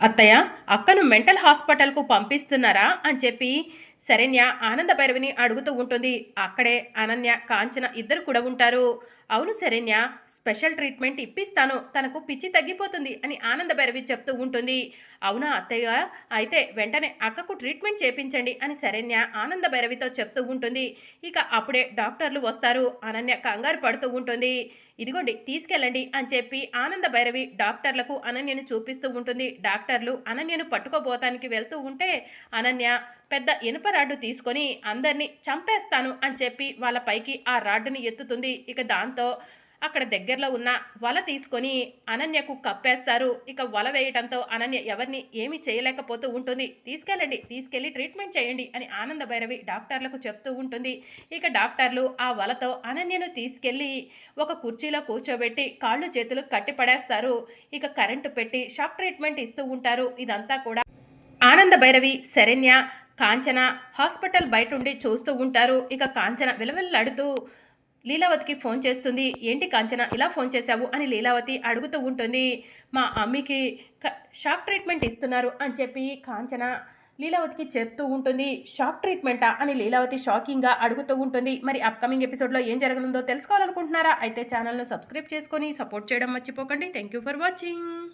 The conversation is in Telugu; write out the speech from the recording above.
అత్తయ్య అక్కను మెంటల్ హాస్పిటల్కు పంపిస్తున్నారా? అని చెప్పి శరణ్య ఆనంద భైరవిని అడుగుతూ ఉంటుంది. అక్కడే అనన్య కాంచన ఇద్దరు కూడా ఉంటారు. అవును శరణ్య స్పెషల్ ట్రీట్మెంట్ ఇప్పిస్తాను. తనకు పిచ్చి తగ్గిపోతుంది అని ఆనంద భైరవి చెప్తూ ఉంటుంది. అవునా అత్తయ్య? అయితే వెంటనే అక్కకు ట్రీట్మెంట్ చేపించండి అని శరణ్య ఆనంద భైరవితో చెప్తూ ఉంటుంది. ఇక అప్పుడే డాక్టర్లు వస్తారు. అనన్య కంగారు పడుతూ ఉంటుంది. ఇదిగోండి తీసుకెళ్ళండి అని చెప్పి ఆనంద భైరవి డాక్టర్లకు అనన్యను చూపిస్తూ ఉంటుంది. డాక్టర్లు అనన్యను పట్టుకోబోతానికి వెళ్తూ ఉంటే అనన్య పెద్ద ఇనుప రాడ్డు తీసుకొని అందరినీ చంపేస్తాను అని చెప్పి వాళ్ళ పైకి ఆ రాడ్డుని ఎత్తుతుంది. ఇక దాంతో అక్కడ దగ్గరలో ఉన్న వల తీసుకొని అనన్యకు కప్పేస్తారు. ఇక వల వేయటంతో అనన్య ఎవరిని ఏమీ చేయలేకపోతూ ఉంటుంది. తీసుకెళ్ళండి తీసుకెళ్ళి ట్రీట్మెంట్ చేయండి అని ఆనంద భైరవి డాక్టర్లకు చెప్తూ ఉంటుంది. ఇక డాక్టర్లు ఆ వలతో అనన్యను తీసుకెళ్ళి ఒక కుర్చీలో కూర్చోబెట్టి కాళ్ళు చేతులు కట్టి పడేస్తారు ఇక కరెంటు పెట్టి షాక్ ట్రీట్మెంట్ ఇస్తూ ఉంటారు. ఇదంతా కూడా ఆనంద భైరవి శరణ్య కాంచన హాస్పిటల్ బయట ఉండి చూస్తూ ఉంటారు. ఇక కాంచన విలవిల్లాడుతూ లీలావతికి ఫోన్ చేస్తుంది. ఏంటి కాంచన ఇలా ఫోన్ చేశావు? అని లీలావతి అడుగుతూ ఉంటుంది. మా అమ్మకి షాక్ ట్రీట్మెంట్ ఇస్తున్నారు అని చెప్పి కాంచన లీలావతికి చెప్తూ ఉంటుంది. షాక్ ట్రీట్మెంటా? అని లీలావతి షాకింగ్గా అడుగుతూ ఉంటుంది. మరి అప్కమింగ్ ఎపిసోడ్లో ఏం జరగనుందో తెలుసుకోవాలనుకుంటున్నారా? అయితే ఛానల్ను సబ్స్క్రైబ్ చేసుకొని సపోర్ట్ చేయడం మర్చిపోకండి. Thank you for watching.